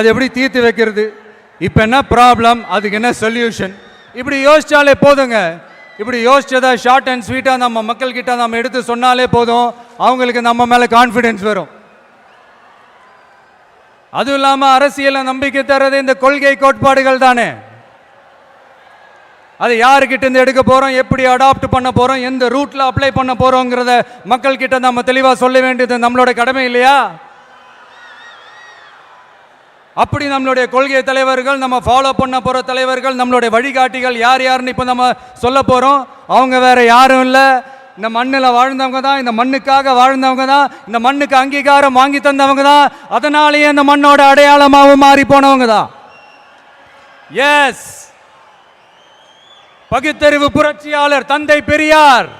அது எப்படி தீர்த்து வைக்கிறது? இப்போ என்ன ப்ராப்ளம் அதுக்கு என்ன சொல்யூஷன் இப்படி யோசிச்சாலே போதுங்க. இப்படி யோசிச்சதை ஷார்ட் அண்ட் ஸ்வீட்டாக நம்ம மக்கள்கிட்ட நம்ம எடுத்து சொன்னாலே போதும். அவங்களுக்கு நம்ம மேலே கான்ஃபிடென்ஸ் வரும். அதுவும் இல்லாமல் அரசியலை நம்பிக்கை தர்றது இந்த கொள்கை கோட்பாடுகள் தானே. அது யாருக்கிட்ட இருந்து எடுக்க போகிறோம் எப்படி அடாப்ட் பண்ண போகிறோம் எந்த ரூட்டில் அப்ளை பண்ண போகிறோங்கிறத மக்கள்கிட்ட நம்ம தெளிவாக சொல்ல வேண்டியது நம்மளோட கடமை இல்லையா? அப்படி நம்மளுடைய கொள்கை தலைவர்கள் நம்ம ஃபாலோ பண்ண போகிற தலைவர்கள் நம்மளுடைய வழிகாட்டிகள் யார் யாருன்னு இப்போ நம்ம சொல்ல போகிறோம் அவங்க வேற யாரும் இல்லை. இந்த மண்ணில் வாழ்ந்தவங்க தான் இந்த மண்ணுக்காக வாழ்ந்தவங்க தான் இந்த மண்ணுக்கு அங்கீகாரம் வாங்கி தந்தவங்க தான் அதனாலேயே இந்த மண்ணோட அடையாளமாகவும் மாறி போனவங்க தான். எஸ் பகுத்தறிவு புரட்சியாளர் தந்தை பெரியார்.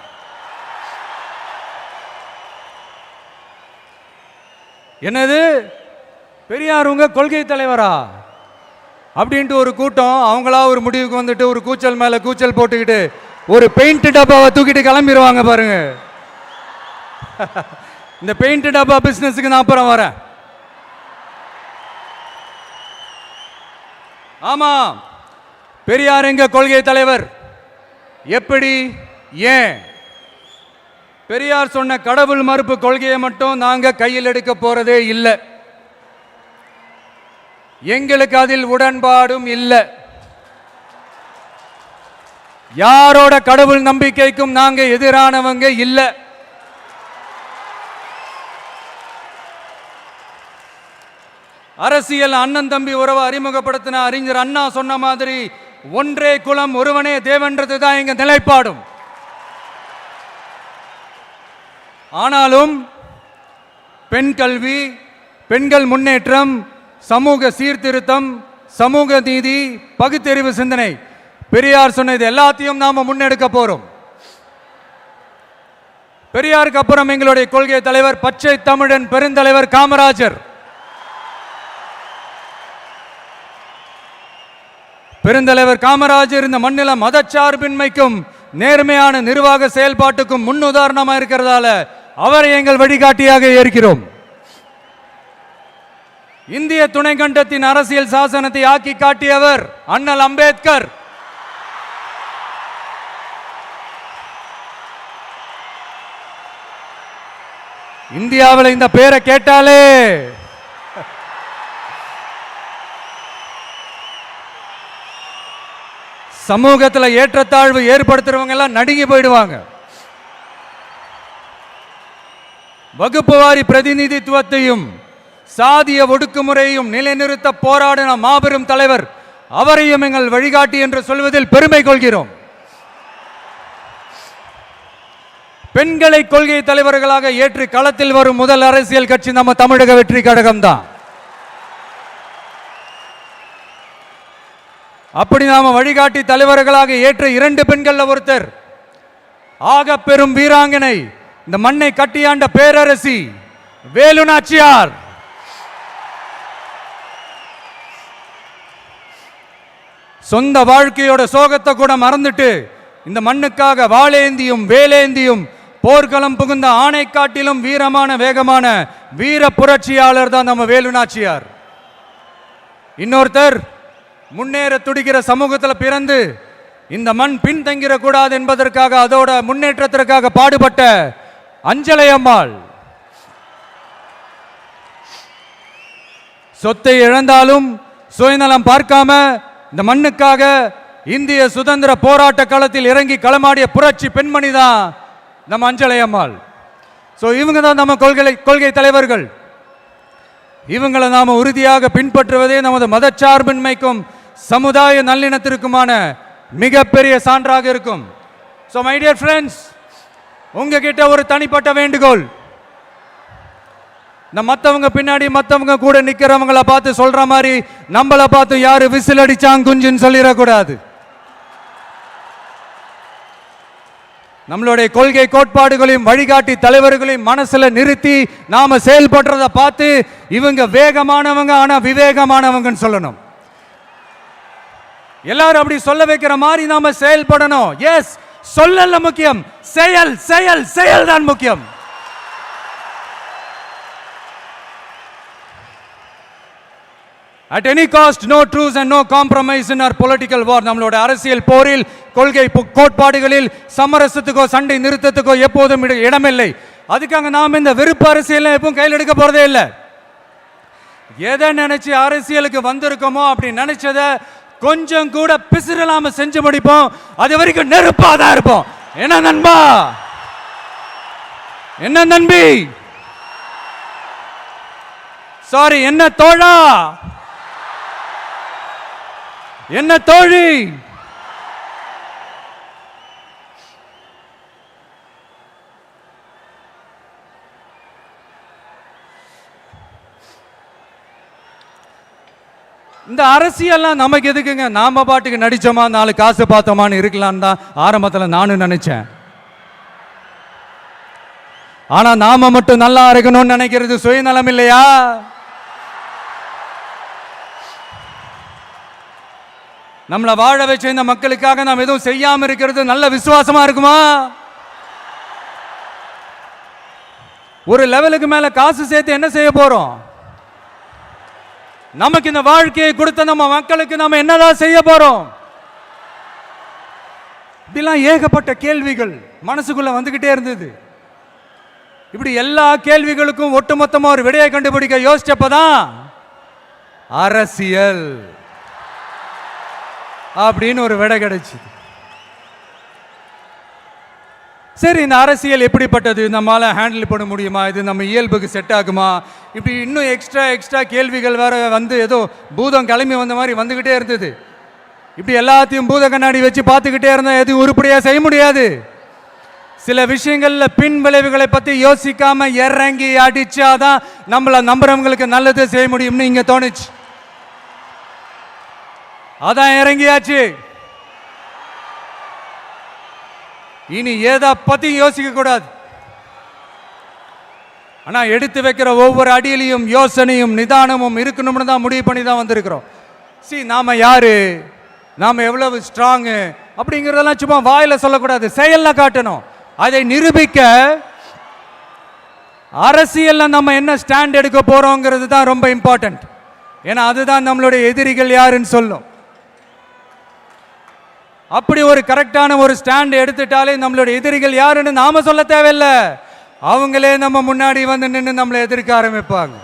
என்னது? பெரியார் உங்க கொள்கை தலைவரா? அப்படின்ட்டு ஒரு கூட்டம் அவங்களா ஒரு முடிவுக்கு வந்துட்டு ஒரு கூச்சல் மேல கூச்சல் போட்டுக்கிட்டு ஒரு பெயிண்ட் டப்பாவை தூக்கிட்டு கிளம்பிடுவாங்க பாருங்க. இந்த பெயிண்ட் டப்பா பிசினஸுக்கு நான் அப்புறம் வரேன். ஆமா பெரியார் எங்க கொள்கை தலைவர்? எப்படி ஏன்? பெரியார் சொன்ன கடவுள் மறுப்பு கொள்கையை மட்டும் நாங்க கையில் எடுக்க போறதே இல்லை. எங்களுக்கு அதில் உடன்பாடும் இல்லை. யாரோட கடவுள் நம்பிக்கைக்கும் நாங்க எதிரானவங்க இல்லை. அரசியல் அண்ணன் தம்பி உறவை அறிமுகப்படுத்தின அறிஞர் அண்ணா சொன்ன மாதிரி ஒன்றே குலம் ஒருவனே தேவன்றது தான் எங்க நிலைப்பாடும். ஆனாலும் பெண் கல்வி பெண்கள் முன்னேற்றம் சமூக சீர்திருத்தம் சமூக நீதி பகுத்தறிவு சிந்தனை. பெரியார் சொன்னது எல்லாத்தையும் நாம முன்னெடுக்க போறோம். பெரியாருக்கு அப்புறம் எங்களுடைய கொள்கை தலைவர் பச்சை தமிழன் பெருந்தலைவர் காமராஜர். பெருந்தலைவர் காமராஜர் இந்த மண்ணில மதச்சார்பின்மைக்கும் நேர்மையான நிர்வாக செயல்பாட்டுக்கும் முன்னுதாரணமா இருக்கிறதால அவரை எங்கள் வழிகாட்டியாக ஏற்கிறோம். இந்திய துணைக்கண்டத்தின் அரசியல் சாசனத்தை ஆக்கி காட்டியவர் அண்ணல் அம்பேத்கர். இந்தியாவில் இந்த பேரை கேட்டாலே சமூகத்துல ஏற்றத்தாழ்வு ஏற்படுத்துறவங்க எல்லாம் நடுங்கி போயிடுவாங்க. வகுப்பு வாரி பிரதிநிதித்துவத்தையும் சாதிய ஒடுக்குமுறையும் நிலைநிறுத்த போராடின மாபெரும் தலைவர் அவரையும் எங்கள் வழிகாட்டி என்று சொல்வதில் பெருமை கொள்கிறோம். பெண்களை கொள்கை தலைவர்களாக ஏற்று களத்தில் வரும் முதல் அரசியல் கட்சி நம்ம தமிழக வெற்றி கழகம் தான் அப்படி நாம வழிகாட்டி தலைவர்களாக ஏற்ற இரண்டு பெண்கள்ல ஒருத்தர் ஆக பெரும் வீராங்கனை இந்த மண்ணை கட்டியாண்ட பேரரசி வேலு சொந்த வாழ்க்கையோட சோகத்தை கூட மறந்துட்டு இந்த மண்ணுக்காக வாளேந்தியும் வேலேந்தியும் போர்க்களம் புகுந்த ஆணை காட்டிலும் வீரமான வேகமான வீர புரட்சியாளர் தான் நம்ம வேலு நாச்சியார் இன்னொருத்தர் முன்னேற துடிக்கிற சமூகத்தில் பிறந்து இந்த மண் பின்தங்கிடக்கூடாது என்பதற்காக அதோட முன்னேற்றத்திற்காக பாடுபட்ட அஞ்சலை அம்மாள் சொத்தை இழந்தாலும் சுயநலம் பார்க்காம இந்த மண்ணுக்காக இந்திய சுதந்திர போராட்ட களத்தில் இறங்கி களமாடிய புரட்சி பெண்மணி தான் நம்ம அஞ்சலை அம்மாள். ஸோ இவங்க தான் நம்ம கொள்கை கொள்கை தலைவர்கள். இவங்களை நாம் உறுதியாக பின்பற்றுவதே நமது மதச்சார்பின்மைக்கும் சமுதாய நல்லிணத்திற்குமான மிகப்பெரிய சான்றாக இருக்கும். ஸோ மை டியர் ஃப்ரெண்ட்ஸ் உங்ககிட்ட ஒரு தனிப்பட்ட வேண்டுகோள். இந்த மற்றவங்க பின்னாடி மற்றவங்க கூட நிற்கிறவங்கள பார்த்து சொல்ற மாதிரி நம்மளை பார்த்து யாரு விசில் அடிச்சாங்க குஞ்சுன்னு சொல்லிடக்கூடாது. நம்மளுடைய கொள்கை கோட்பாடுகளையும் வழிகாட்டி தலைவர்களையும் மனசுல நிறுத்தி நாம செயல்படுறத பார்த்து இவங்க வேகமானவங்க ஆனா விவேகமானவங்கன்னு சொல்லணும். எல்லாரும் அப்படி சொல்ல வைக்கிற மாதிரி நாம செயல்படணும். எஸ் சொல்லல முக்கியம். செயல் செயல் செயல் தான் முக்கியம். At any cost no truce and no compromise in our political war நம்மளோட அரசியல் போரில் கொள்கை கோட்பாடுகளில் சமரசத்துக்கோ சண்டை நிறுத்தத்துக்கோ எப்போதும் இடமில்லை. அதுக்காக நாம் இந்த வெறுப்பு அரசியல் எப்பவும் கையில் எடுக்க போறதே இல்லை. எதை நினைச்சு அரசியலுக்கு வந்திருக்கோமோ அப்படி நினைச்சத கொஞ்சம் கூட பிசிறலாம செஞ்சு முடிப்போம். அது வரைக்கும் நெருப்பா தான் இருப்போம். என்ன நண்பா? என்ன நண்பி? சாரி என்ன தோழா? என்ன தோழி? இந்த அரசியல்லாம் நமக்கு எதுக்குங்க? நாம பாட்டுக்கு நடிச்சோமா நாலு காசு பார்த்தோமான்னு இருக்கலாம்னு தான் ஆரம்பத்துல நானும் நினைச்சேன். ஆனா நாம மட்டும் நல்லா இருக்கணும்னு நினைக்கிறது சுயநலம் இல்லையா? நம்மளை வாழ வச்ச இந்த மக்களுக்காக நாம் எதுவும் செய்யாமல் இருக்கிறது நல்ல விசுவாசமா இருக்குமா? ஒரு லெவலுக்கு மேல காசு சேர்த்து என்ன செய்ய போறோம்? நமக்கு இந்த வாழ்க்கையை கொடுத்த நம்ம மக்களுக்கு நம்ம என்னதான் செய்ய போறோம்? இப்படிலாம் ஏகப்பட்ட கேள்விகள் மனசுக்குள்ள வந்துகிட்டே இருந்தது. இப்படி எல்லா கேள்விகளுக்கும் ஒட்டுமொத்தமா ஒரு விடையை கண்டுபிடிக்க யோசிச்சப்பதான் அரசியல். அப்படின்னு ஒரு விடை கிடைச்சிது. சரி இந்த அரசியல் எப்படிப்பட்டது? நம்மளால் ஹேண்டில் பண்ண முடியுமா? இது நம்ம இயல்புக்கு செட் ஆகுமா? இப்படி இன்னும் எக்ஸ்ட்ரா எக்ஸ்ட்ரா கேள்விகள் வேறு வந்து ஏதோ பூதம் கிளம்பி வந்த மாதிரி வந்துக்கிட்டே இருந்தது. இப்படி எல்லாத்தையும் பூத கண்ணாடி வச்சு பார்த்துக்கிட்டே இருந்தால் எதுவும் உருப்படியாக செய்ய முடியாது? சில விஷயங்களில் பின் விளைவுகளை பற்றி யோசிக்காமல் இறங்கி அடித்தாதான் நம்மளை நம்புறவங்களுக்கு நல்லது செய்ய முடியும்னு இங்கே தோணுச்சு. அதான் இறங்கியாச்சு. இனி ஏதா பத்தியும் யோசிக்க கூடாது. ஆனா எடுத்து வைக்கிற ஒவ்வொரு அடியிலையும் யோசனையும் நிதானமும் இருக்கணும்னு தான் முடிவு பண்ணி தான் வந்திருக்கிறோம். சி நாம யாரு? நாம எவ்வளவு ஸ்ட்ராங்கு அப்படிங்கிறதெல்லாம் சும்மா வாயில சொல்லக்கூடாது. செயல்ல காட்டணும். அதை நிரூபிக்க அரசியல்ல நம்ம என்ன ஸ்டாண்ட் எடுக்க போறோங்கிறது தான் ரொம்ப இம்பார்ட்டன்ட் ஏன்னா அதுதான் நம்மளுடைய எதிரிகள் யாருன்னு சொல்லும். அப்படி ஒரு கரெக்டான ஒரு ஸ்டாண்ட் எடுத்துட்டாலே நம்மளுடைய எதிரிகள் யாருன்னு நாம சொல்ல தேவையில்லை. அவங்களே நம்ம முன்னாடி வந்து நின்று நம்மளை எதிர்க்க ஆரம்பிப்பாங்க.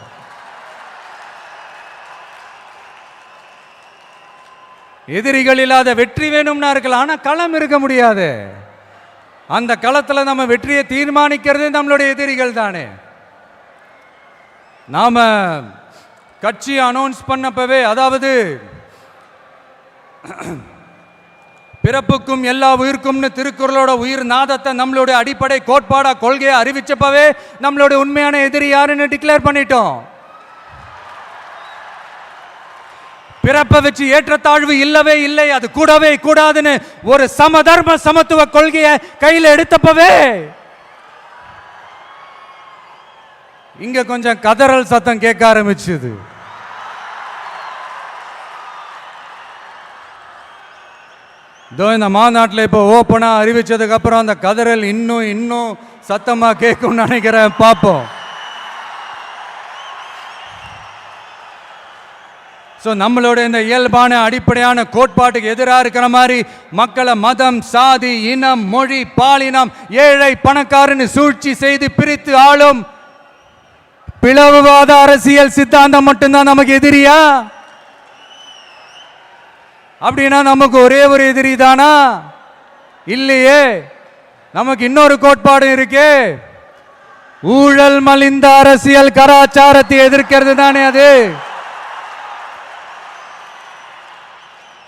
எதிரிகள் இல்லாத வெற்றி வேணும்னா இருக்கலாம் ஆனால் களம் இருக்க முடியாது. அந்த களத்தில் நம்ம வெற்றியை தீர்மானிக்கிறதே நம்மளுடைய எதிரிகள் தானே. நாம கட்சி அனௌன்ஸ் பண்ணப்பவே அதாவது பிறப்புக்கும் எல்லா உயிருக்கும்னு திருக்குறளோட உயிர் நாதத்தை நம்மளுடைய அடிப்படை கோட்பாடா கொள்கையை அறிவிச்சப்பவே நம்மளுடைய உண்மையான எதிரி யாருன்னு டிக்ளேர் பண்ணிட்டோம். பிறப்பை வச்சு ஏற்றத்தாழ்வு இல்லவே இல்லை அது கூடவே கூடாதுன்னு ஒரு சமதர்ம சமத்துவ கொள்கையை கையில் எடுத்தப்பவே. இங்க கொஞ்சம் கதறல் சத்தம் கேட்க ஆரம்பிச்சுது. இதோ இந்த மாநாட்டில் இப்போ ஓப்பனாக அறிவித்ததுக்கப்புறம் அந்த கதறல் இன்னும் இன்னும் சத்தமாக கேட்கும்னு நினைக்கிறேன். பார்ப்போம். ஸோ நம்மளோட இந்த இயல்பான அடிப்படையான கோட்பாட்டுக்கு எதிராக இருக்கிற மாதிரி மக்களை மதம் சாதி இனம் மொழி பாலினம் ஏழை பணக்காரன்னு சூழ்ச்சி செய்து பிரித்து ஆளும் பிளவுவாத அரசியல் சித்தாந்தம் மட்டும்தான் நமக்கு எதிரியா? அப்படின்னா நமக்கு ஒரே ஒரு எதிரி தானா? இல்லையே. நமக்கு இன்னொரு கோட்பாடு இருக்கே. ஊழல் மலிந்த அரசியல் கலாச்சாரத்தை எதிர்க்கிறது தானே அது.